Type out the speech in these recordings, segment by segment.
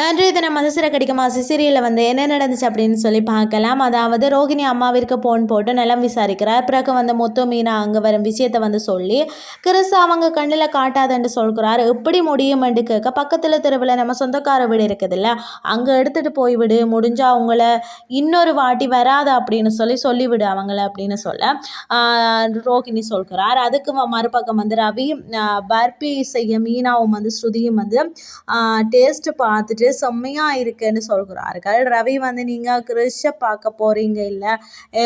அன்றைய தினம் மதுசிற கடிக்கமா சிசிரியில் வந்து என்ன நடந்துச்சு அப்படின்னு சொல்லி பார்க்கலாம். அதாவது ரோகிணி அம்மாவிற்கு போன் போட்டு நிலம் விசாரிக்கிறார். பிறகு வந்து முத்து மீனா அங்கே வரும் விஷயத்தை வந்து சொல்லி கிறிஸ் அவங்க கண்ணில் காட்டாதுன்னு சொல்கிறார். எப்படி முடியும்? என்று கேட்க பக்கத்தில் தெருவில் நம்ம சொந்தக்கார வீடு இருக்குதுல்ல அங்கே எடுத்துகிட்டு போய் விடு. முடிஞ்சா அவங்கள இன்னொரு வாட்டி வராது அப்படின்னு சொல்லி சொல்லிவிடு அவங்கள அப்படின்னு சொல்ல ரோகிணி சொல்கிறார். அதுக்கு மறுபக்கம் வந்து ரவி பர்பி செய்ய மீனாவும் வந்து ஸ்ருதியும் வந்து டேஸ்ட்டு பார்த்துட்டு செம்மையாக இருக்குன்னு சொல்கிறார்கள் ரவி வந்து நீங்கள் கிறிஷை பார்க்க போகிறீங்க இல்லை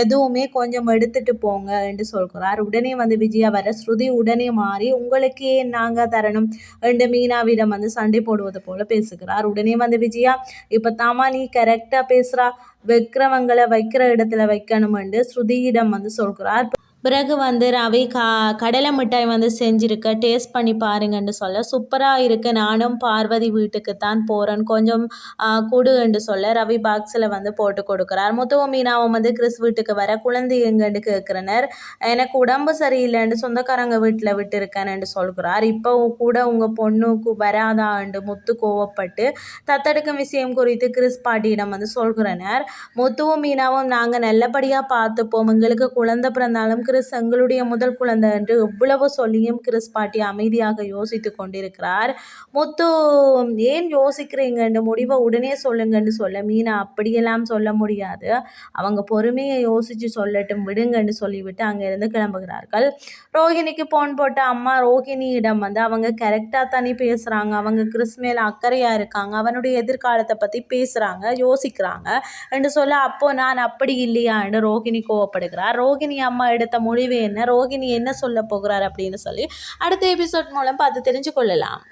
எதுவுமே கொஞ்சம் எடுத்துட்டு போங்க என்று சொல்கிறார். உடனே வந்து விஜயா வர ஸ்ருதி உடனே மாறி உங்களுக்கே நாங்கள் தரணும்? என்று மீனாவிடம் வந்து சண்டை போடுவது போல பேசுகிறார். உடனே வந்து விஜயா இப்போ தாமா நீ கரெக்டாக பேசுகிறா வைக்கிறவங்களை வைக்கிற இடத்துல வைக்கணுமென்று ஸ்ருதியிடம் வந்து சொல்கிறார். பிறகு வந்து ரவி கா கடலை மிட்டாய் வந்து செஞ்சுருக்க டேஸ்ட் பண்ணி பாருங்கன்னு சொல்ல சூப்பராக இருக்குது நானும் பார்வதி வீட்டுக்கு தான் போகிறேன் கொஞ்சம் ஆ, கொடு என்று சொல்ல ரவி பாக்ஸில் வந்து போட்டு கொடுக்குறார். முத்துவ மீனாவும் வந்து கிறிஸ் வீட்டுக்கு வர குழந்தை எங்கன்னு கேட்குறனர். எனக்கு உடம்பு சரியில்லைன்னு சொந்தக்காரங்க வீட்டில் விட்டுருக்கேன்னு சொல்கிறார். இப்போ கூட உங்கள் பொண்ணுக்கு வராதா என்று முத்து கோவப்பட்டு தத்தெடுக்கும் விஷயம் குறித்து கிறிஸ் பாட்டியிடம் வந்து சொல்கிறனர். முத்துவும் மீனாவும் நாங்கள் நல்லபடியாக பார்த்துப்போம். எங்களுக்கு குழந்தை பிறந்தாலும் கிறிஸ் எங்களுடைய முதல் குழந்தை என்று எவ்வளவு சொல்லியும் கிறிஸ் பாட்டி அமைதியாக யோசித்து கொண்டிருக்கிறார். முத்து ஏன் யோசிக்கிறீங்கன்னு முடிவை உடனே சொல்லுங்கன்னு சொல்ல மீனா அப்படியெல்லாம் சொல்ல முடியாது. அவங்க பொறுமையை யோசித்து சொல்லட்டும் விடுங்கன்னு சொல்லிவிட்டு அங்கேருந்து கிளம்புகிறார்கள். ரோஹிணிக்கு போன் போட்ட அம்மா ரோஹிணியிடம் வந்து அவங்க கரெக்டாக தானே பேசுகிறாங்க அவங்க கிறிஸ் மேலே அக்கறையாக இருக்காங்க. அவனுடைய எதிர்காலத்தை பற்றி பேசுகிறாங்க யோசிக்கிறாங்க. என்று சொல்ல அப்போ நான் அப்படி இல்லையா? என்று ரோகிணி கோவப்படுகிறார். ரோகிணி அம்மா எடுத்த முடிவு என்ன? ரோகிணி என்ன சொல்ல போகிறார் அப்படின்னு சொல்லி அடுத்த எபிசோட் மூலம் பார்த்து தெரிஞ்சு கொள்ளலாம்